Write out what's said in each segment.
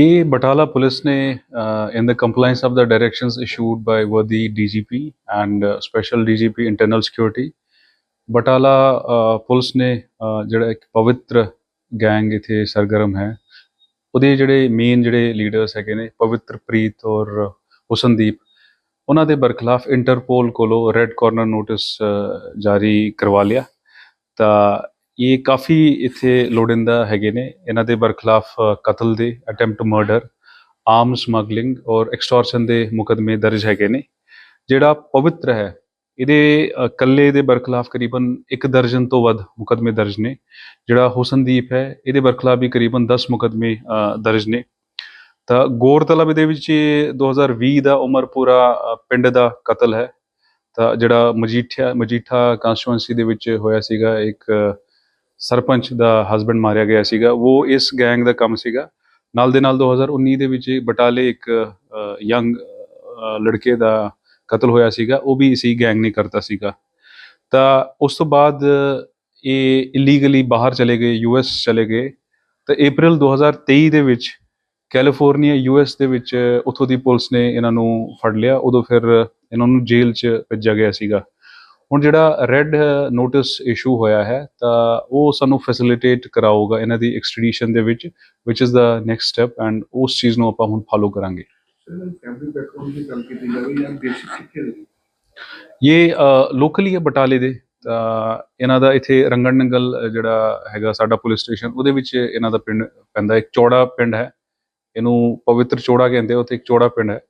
ਇਹ ਬਟਾਲਾ ਪੁਲਿਸ ਨੇ in the compliance of the directions issued by worthy DGP and uh, special DGP internal security. Batala police ਨੇ ਜਿਹੜਾ ਇੱਕ ਪਵਿੱਤਰ gang ਇਥੇ ਸਰਗਰਮ ਹੈ ਉਹਦੇ ਜਿਹੜੇ ਮੇਨ ਜਿਹੜੇ ਲੀਡਰਸ ਹੈਗੇ ਨੇ ਪਵਿੱਤਰ ਪ੍ਰੀਤ ਔਰ ਹੁਸਨਦੀਪ ਉਹਨਾਂ ਦੇ ਬਰਖਲਾਫ ਇੰਟਰਪੋਲ ਕੋਲੋਂ ਰੈੱਡ ਕਾਰਨਰ ਨੋਟਿਸ ਜਾਰੀ ਕਰਵਾ ਲਿਆ। ਤਾਂ ਇਹ ਕਾਫੀ ਇੱਥੇ ਲੋੜਿੰਦਾ ਹੈਗੇ ਨੇ। ਇਹਨਾਂ ਦੇ ਬਰਖਲਾਫ ਕਤਲ ਦੇ ਅਟੈਂਪਟ ਮਰਡਰ ਆਰਮ ਸਮਗਲਿੰਗ ਔਰ ਐਕਸਟੋਰਸ਼ਨ ਦੇ ਮੁਕਦਮੇ ਦਰਜ ਹੈਗੇ ਨੇ। ਜਿਹੜਾ ਪਵਿੱਤਰ ਹੈ ਇਹਦੇ ਅ, ਕੱਲੇ ਦੇ ਬਰਖਲਾਫ ਕਰੀਬਨ ਇੱਕ ਦਰਜਨ ਤੋਂ ਵੱਧ ਮੁਕਦਮੇ ਦਰਜ ਨੇ। ਜਿਹੜਾ ਹੁਸਨਦੀਪ ਹੈ ਇਹਦੇ ਬਰਖਲਾਫ ਵੀ ਕਰੀਬਨ 10 ਮੁਕਦਮੇ ਦਰਜ ਨੇ। ਤਾਂ ਗੌਰਤਲਬ ਦੇ ਵਿੱਚ ਇਹ 2020 ਦਾ ਉਮਰਪੁਰਾ ਪਿੰਡ ਦਾ ਕਤਲ ਹੈ। ਤਾਂ ਜਿਹੜਾ ਮਜੀਠਾ ਮਜੀਠਾ ਕਨਸਟੀਟੂਐਂਸੀ ਦੇ ਵਿੱਚ ਹੋਇਆ ਸੀਗਾ ਇੱਕ ਸਰਪੰਚ ਦਾ ਹਸਬੰਡ ਮਾਰਿਆ ਗਿਆ ਸੀਗਾ, ਉਹ ਇਸ ਗੈਂਗ ਦਾ ਕੰਮ ਸੀਗਾ। ਨਾਲ ਦੇ ਨਾਲ 2019 ਦੇ ਵਿੱਚ ਬਟਾਲੇ ਇੱਕ ਯੰਗ ਲੜਕੇ ਦਾ ਕਤਲ ਹੋਇਆ ਸੀਗਾ, ਉਹ ਵੀ ਇਸੀ ਗੈਂਗ ਨੇ ਕਰਤਾ ਸੀਗਾ। ਤਾਂ ਉਸ ਤੋਂ ਬਾਅਦ ਇਹ ਇਲੀਗਲੀ ਬਾਹਰ ਚਲੇ ਗਏ ਯੂਐਸ ਚਲੇ ਗਏ। ਤਾਂ April 2023 ਦੇ ਵਿੱਚ ਕੈਲੀਫੋਰਨੀਆ ਯੂਐਸ ਦੇ ਵਿੱਚ ਉੱਥੋਂ ਦੀ ਪੁਲਿਸ ਨੇ ਇਹਨਾਂ ਨੂੰ ਫੜ ਲਿਆ। ਉਦੋਂ ਫਿਰ ਇਹਨਾਂ ਨੂੰ ਜੇਲ੍ਹ 'ਚ ਭੇਜਿਆ ਗਿਆ ਸੀਗਾ। ਹੁਣ ਜਿਹੜਾ ਰੈੱਡ ਨੋਟਿਸ ਇਸ਼ੂ ਹੋਇਆ ਹੈ ਤਾਂ ਉਹ ਸਾਨੂੰ ਫੈਸਿਲਿਟੇਟ ਕਰਾਊਗਾ ਇਹਨਾਂ ਦੀ ਐਕਸਟ੍ਰੈਡੀਸ਼ਨ ਦੇ ਵਿੱਚ ਵਿਚ is the next step and ਉਸ ਚੀਜ਼ ਨੂੰ ਆਪਾਂ ਹੁਣ ਫਾਲੋ ਕਰਾਂਗੇ। ਫੈਮਿਲੀ ਬੈਕਗ੍ਰਾਉਂਡ ਦੀ ਗੱਲ ਕੀਤੀ ਜਾਵੇ ਜਾਂ ਬੇਸਿਕ ਸਿੱਖਿਆ ਦੀ ਇਹ ਲੋਕਲੀ ਹੈ ਬਟਾਲੇ ਦੇ ਤਾਂ ਇਹਨਾਂ ਦਾ ਇੱਥੇ ਰੰਗਣ ਨੰਗਲ ਜਿਹੜਾ ਹੈਗਾ ਸਾਡਾ ਪੁਲਿਸ ਸਟੇਸ਼ਨ ਉਹਦੇ ਵਿੱਚ ਇਹਨਾਂ ਦਾ ਪਿੰਡ ਪੈਂਦਾ ਇੱਕ ਚੌੜਾ ਪਿੰਡ ਹੈ ਇਹਨੂੰ ਪਵਿੱਤਰ ਚੌੜਾ ਕਹਿੰਦੇ ਉੱਥੇ ਇੱਕ ਚੌੜਾ ਪਿੰਡ ਹੈ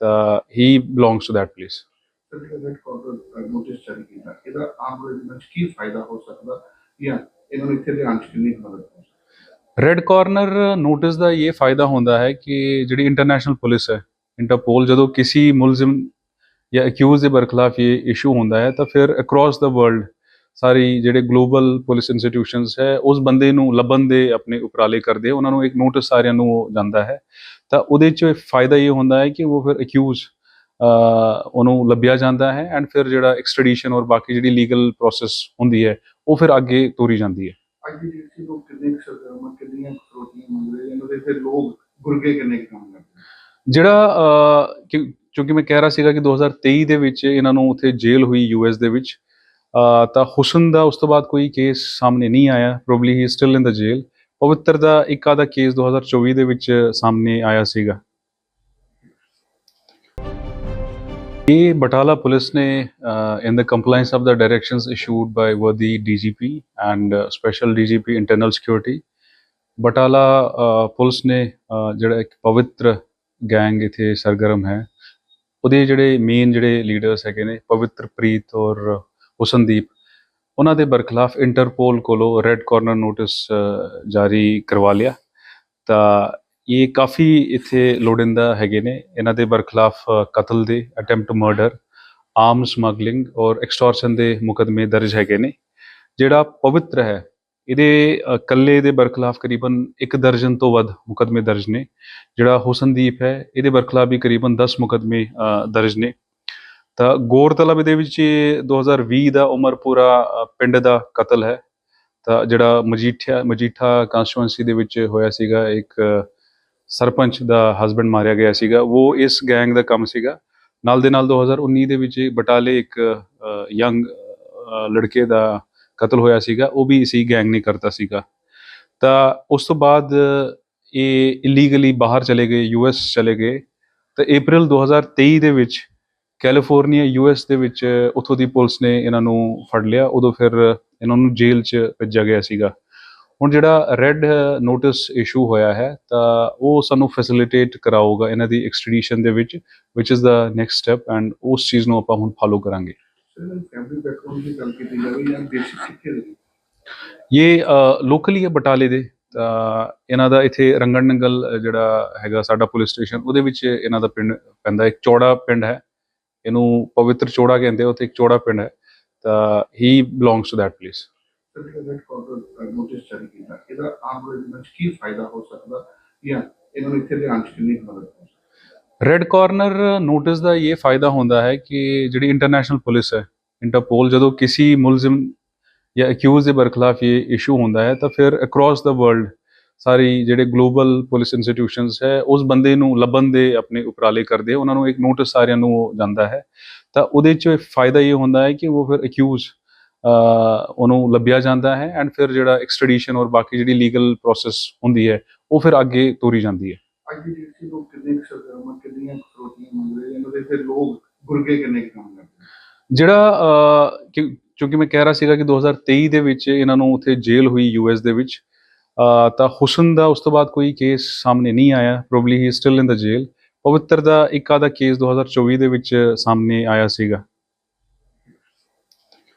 ਤਾਂ ਹੀ belongs to that place sir ਜਿਹੜਾ ਨੋਟਿਸ ਜਾਰੀ ਕੀਤਾ। ਇਹਦਾ ਆਮ ਲੋਕਾਂ ਵਿੱਚ ਕੀ ਫਾਇਦਾ ਹੋ ਸਕਦਾ ਜਾਂ ਇਹਨਾਂ ਨੂੰ ਇੱਥੇ ਲਿਆਉਣ ਚ ਕਿੰਨੀ ਮਦਦ ਹੋ ਸਕਦੀ? ਰੈੱਡ ਕਾਰਨਰ ਨੋਟਿਸ ਦਾ ਇਹ ਫਾਇਦਾ ਹੁੰਦਾ ਹੈ ਕਿ ਜਿਹੜੀ ਇੰਟਰਨੈਸ਼ਨਲ ਪੁਲਿਸ ਹੈ ਇੰਟਰਪੋਲ ਜਦੋਂ ਕਿਸੇ ਮੁਲਜ਼ਮ ਜਾਂ ਅਕਿਊਜ਼ ਦੇ ਬਰਖਲਾਫ ਇਹ ਇਸ਼ੂ ਹੁੰਦਾ ਹੈ, ਤਾਂ ਫਿਰ ਅਕ੍ਰੋਸ ਦਾ ਵਰਲਡ ਸਾਰੀ ਜਿਹੜੇ ਗਲੋਬਲ ਪੁਲਿਸ ਇੰਸਟੀਟਿਊਸ਼ਨਸ ਹੈ, ਉਸ ਬੰਦੇ ਨੂੰ ਲੱਭਣ ਦੇ ਆਪਣੇ ਉਪਰਾਲੇ ਕਰਦੇ ਉਹਨਾਂ ਨੂੰ ਇੱਕ ਨੋਟਿਸ ਸਾਰਿਆਂ ਨੂੰ ਜਾਂਦਾ ਹੈ। ਤਾਂ ਉਹਦੇ 'ਚ ਫਾਇਦਾ ਇਹ ਹੁੰਦਾ ਹੈ ਕਿ ਉਹ ਫਿਰ ਅਕਿਊਜ਼ ਉਹਨੂੰ ਲੱਭਿਆ ਜਾਂਦਾ ਹੈ ਐਂਡ ਫਿਰ ਜਿਹੜਾ ਐਕਸਟ੍ਰੈਡੀਸ਼ਨ ਔਰ ਬਾਕੀ ਜਿਹੜੀ ਲੀਗਲ ਪ੍ਰੋਸੈਸ ਹੁੰਦੀ ਹੈ ਉਹ ਫਿਰ ਅੱਗੇ ਤੋਰੀ ਜਾਂਦੀ ਹੈ। ਅੱਜ ਦੀ ਡੇਟ 'ਚ ਲੋਕ ਕਿੰਨੇ ਕੁ ਸਰਗਰਮ ਕਿੰਨੀਆਂ ਕੁ ਫਰੋਟੀਆਂ ਮੰਗ ਰਹੇ ਇਹਨਾਂ ਦੇ ਫਿਰ ਲੋਕ ਗੁਰਗੇ ਕਿੰਨੇ ਕੁ ਕੰਮ ਕਰਦੇ ਨੇ? ਜਿਹੜਾ ਕਿਉਂਕਿ ਮੈਂ ਕਹਿ ਰਿਹਾ ਸੀਗਾ ਕਿ 2023 ਦੇ ਵਿੱਚ ਇਹਨਾਂ ਨੂੰ ਉੱਥੇ ਜੇਲ੍ਹ ਹੋਈ ਯੂਐਸ ਦੇ ਵਿੱਚ ਤਾਂ ਹੁਸਨ ਦਾ ਉਸ ਤੋਂ ਬਾਅਦ ਕੋਈ ਕੇਸ ਸਾਹਮਣੇ ਨਹੀਂ ਆਇਆ ਪ੍ਰੋਬਬਲੀ ਹੀ ਸਟਿਲ ਇਨ ਦਾ ਜੇਲ੍ਹ ਪਵਿੱਤਰ ਦਾ ਇੱਕ ਆਦਾ ਕੇਸ 2024 ਦੇ ਵਿੱਚ ਸਾਹਮਣੇ ਆਇਆ ਸੀਗਾ। ਇਹ ਬਟਾਲਾ ਪੁਲਿਸ ਨੇ in the compliance of the directions issued by worthy DGP and uh, special DGP internal security Batala a, police ਨੇ ਜਿਹੜਾ ਇੱਕ ਪਵਿੱਤਰ ਗੈਂਗ ਇਥੇ ਸਰਗਰਮ ਹੈ ਉਹਦੇ ਜਿਹੜੇ ਮੇਨ ਜਿਹੜੇ ਲੀਡਰਸ ਹੈਗੇ ਨੇ ਪਵਿੱਤਰ ਪ੍ਰੀਤ ਔਰ ਹੁਸਨਦੀਪ ਉਹਨਾਂ ਦੇ ਬਰਖਲਾਫ ਇੰਟਰਪੋਲ ਕੋਲੋਂ ਰੈੱਡ ਕਾਰਨਰ ਨੋਟਿਸ ਜਾਰੀ ਕਰਵਾ ਲਿਆ। ਤਾਂ ਇਹ ਕਾਫੀ ਇੱਥੇ ਲੋੜਿੰਦਾ ਹੈਗੇ ਨੇ। ਇਹਨਾਂ ਦੇ ਬਰਖਲਾਫ ਕਤਲ ਦੇ ਅਟੈਂਪਟ ਮਰਡਰ ਆਰਮ ਸਮਗਲਿੰਗ ਔਰ ਐਕਸਟੋਰਸ਼ਨ ਦੇ ਮੁਕਦਮੇ ਦਰਜ ਹੈਗੇ ਨੇ। ਜਿਹੜਾ ਪਵਿੱਤਰ ਹੈ ਇਹਦੇ ਅ, ਕੱਲੇ ਦੇ ਬਰਖਲਾਫ ਕਰੀਬਨ ਇੱਕ ਦਰਜਨ ਤੋਂ ਵੱਧ ਮੁਕਦਮੇ ਦਰਜ ਨੇ। ਜਿਹੜਾ ਹੁਸਨਦੀਪ ਹੈ ਇਹਦੇ ਬਰਖਲਾਫ ਵੀ ਕਰੀਬਨ 10 ਮੁਕਦਮੇ ਦਰਜ ਨੇ। ਤਾਂ ਗੌਰਤਲਬ ਦੇ ਵਿੱਚ ਇਹ 2020 ਦਾ ਉਮਰਪੁਰਾ ਪਿੰਡ ਦਾ ਕਤਲ ਹੈ। ਤਾਂ ਜਿਹੜਾ ਮਜੀਠਾ ਮਜੀਠਾ ਕਨਸਟੀਟੂਐਂਸੀ ਦੇ ਵਿੱਚ ਹੋਇਆ ਸੀਗਾ ਇੱਕ ਸਰਪੰਚ ਦਾ ਹਸਬੰਡ ਮਾਰਿਆ ਗਿਆ ਸੀਗਾ, ਉਹ ਇਸ ਗੈਂਗ ਦਾ ਕੰਮ ਸੀਗਾ। ਨਾਲ ਦੇ ਨਾਲ 2019 ਦੇ ਵਿੱਚ ਬਟਾਲੇ ਇੱਕ ਯੰਗ ਲੜਕੇ ਦਾ ਕਤਲ ਹੋਇਆ ਸੀਗਾ, ਉਹ ਵੀ ਇਸੀ ਗੈਂਗ ਨੇ ਕਰਤਾ ਸੀਗਾ। ਤਾਂ ਉਸ ਤੋਂ ਬਾਅਦ ਇਹ ਇਲੀਗਲੀ ਬਾਹਰ ਚਲੇ ਗਏ ਯੂਐਸ ਚਲੇ ਗਏ। ਤਾਂ April 2023 ਦੇ ਵਿੱਚ ਕੈਲੀਫੋਰਨੀਆ ਯੂਐਸ ਦੇ ਵਿੱਚ ਉੱਥੋਂ ਦੀ ਪੁਲਿਸ ਨੇ ਇਹਨਾਂ ਨੂੰ ਫੜ ਲਿਆ, ਉਦੋਂ ਫਿਰ ਇਹਨਾਂ ਨੂੰ ਜੇਲ੍ਹ 'ਚ ਭੇਜਿਆ ਗਿਆ ਸੀਗਾ। ਹੁਣ ਜਿਹੜਾ ਰੈੱਡ ਨੋਟਿਸ ਇਸ਼ੂ ਹੋਇਆ ਹੈ ਤਾਂ ਉਹ ਸਾਨੂੰ ਫੈਸਿਲਿਟੇਟ ਕਰਾਊਗਾ ਇਹਨਾਂ ਦੀ ਐਕਸਟ੍ਰੈਡੀਸ਼ਨ ਦੇ ਵਿੱਚ ਵਿਚ is the next step and ਉਸ ਚੀਜ਼ ਨੂੰ ਆਪਾਂ ਹੁਣ ਫਾਲੋ ਕਰਾਂਗੇ। ਸਰ ਫੈਮਿਲੀ ਬੈਕਗ੍ਰਾਉਂਡ ਦੀ ਗੱਲ ਕੀਤੀ ਜਾਵੇ ਜਾਂ ਬੇਸਿਕ ਸਿੱਖਿਆ ਦੀ? ਇਹ ਲੋਕਲੀ ਹੈ ਬਟਾਲੇ ਦੇ ਤਾਂ ਇਹਨਾਂ ਦਾ ਇੱਥੇ ਰੰਗਣ ਨੰਗਲ ਜਿਹੜਾ ਹੈਗਾ ਸਾਡਾ ਪੁਲਿਸ ਸਟੇਸ਼ਨ ਉਹਦੇ ਵਿੱਚ ਇਹਨਾਂ ਦਾ ਪਿੰਡ ਪੈਂਦਾ ਇੱਕ ਚੌੜਾ ਪਿੰਡ ਹੈ। ਇਹਨੂੰ ਪਵਿੱਤਰ ਚੌੜਾ ਕਹਿੰਦੇ ਉੱਥੇ ਇੱਕ ਚੌੜਾ ਪਿੰਡ ਹੈ। ਤਾਂ ਹੀ belongs to that place sir ਜਿਹੜਾ ਨੋਟਿਸ ਜਾਰੀ ਕੀਤਾ। ਇਹਦਾ ਆਮ ਲੋਕਾਂ ਕੀ ਫਾਇਦਾ ਹੋ ਸਕਦਾ ਜਾਂ ਇਹਨਾਂ ਨੂੰ ਇੱਥੇ ਲਿਆਉਣ ਚ ਕਿੰਨੀ ਮਦਦ ਹੋ ਸਕਦੀ? ਰੈੱਡ ਕਾਰਨਰ ਨੋਟਿਸ ਦਾ ਇਹ ਫਾਇਦਾ ਹੁੰਦਾ ਹੈ ਕਿ ਜਿਹੜੀ ਇੰਟਰਨੈਸ਼ਨਲ ਪੁਲਿਸ ਹੈ ਇੰਟਰਪੋਲ ਜਦੋਂ ਕਿਸੇ ਮੁਲਜ਼ਮ ਜਾਂ ਅਕਿਊਜ਼ ਦੇ ਬਰਖਲਾਫ ਇਹ ਇਸ਼ੂ ਹੁੰਦਾ ਹੈ, ਤਾਂ ਫਿਰ ਅਕ੍ਰੋਸ ਦਾ ਵਰਲਡ ਸਾਰੀ ਜਿਹੜੇ ਗਲੋਬਲ ਪੁਲਿਸ ਇੰਸਟੀਟਿਊਸ਼ਨਸ ਹੈ, ਉਸ ਬੰਦੇ ਨੂੰ ਲੱਭਣ ਦੇ ਆਪਣੇ ਉਪਰਾਲੇ ਕਰਦੇ, ਉਹਨਾਂ ਨੂੰ ਇੱਕ ਨੋਟਿਸ ਸਾਰਿਆਂ ਨੂੰ ਜਾਂਦਾ ਹੈ। ਤਾਂ ਉਹਦੇ 'ਚ ਫਾਇਦਾ ਇਹ ਹੁੰਦਾ ਹੈ ਕਿ ਉਹ ਫਿਰ ਅਕਿਊਜ਼ ਉਹਨੂੰ ਲੱਭਿਆ ਜਾਂਦਾ ਹੈ ਐਂਡ ਫਿਰ ਜਿਹੜਾ ਐਕਸਟ੍ਰੈਡੀਸ਼ਨ ਔਰ ਬਾਕੀ ਜਿਹੜੀ ਲੀਗਲ ਪ੍ਰੋਸੈਸ ਹੁੰਦੀ ਹੈ ਉਹ ਫਿਰ ਅੱਗੇ ਤੋਰੀ ਜਾਂਦੀ ਹੈ। ਅੱਜ ਦੀ ਜਿਹੜੀ ਲੋਕ ਕਿੰਨੇ ਕੁ ਸਰਗਰਮ ਕਿੰਨੀਆਂ ਫਰੋਟੀਆਂ ਮੰਗ ਰਹੇ ਇਹਨਾਂ ਦੇ ਫਿਰ ਲੋਕ ਗੁਰਗੇ ਕਿੰਨੇ ਕੁ ਕੰਮ ਕਰਦੇ ਨੇ? ਜਿਹੜਾ ਅਹ, ਕਿ- ਕਿਉਂਕਿ ਮੈਂ ਕਹਿ ਰਿਹਾ ਸੀਗਾ ਕਿ 2023 ਦੇ ਵਿੱਚ ਇਹਨਾਂ ਨੂੰ ਉੱਥੇ ਜੇਲ੍ਹ ਹੋਈ ਯੂਐਸ ਦੇ ਵਿੱਚ ਤਾਂ ਹੁਸਨ ਦਾ ਉਸ ਤੋਂ ਬਾਅਦ ਕੋਈ ਕੇਸ ਸਾਹਮਣੇ ਨਹੀਂ ਆਇਆ ਪ੍ਰੋਬਬਲੀ ਹੀ ਸਟਿਲ ਇਨ ਦਾ ਜੇਲ੍ਹ ਪਵਿੱਤਰ ਦਾ ਇੱਕ ਆਦਾ ਕੇਸ 2024 ਦੇ ਵਿੱਚ ਸਾਹਮਣੇ ਆਇਆ ਸੀਗਾ।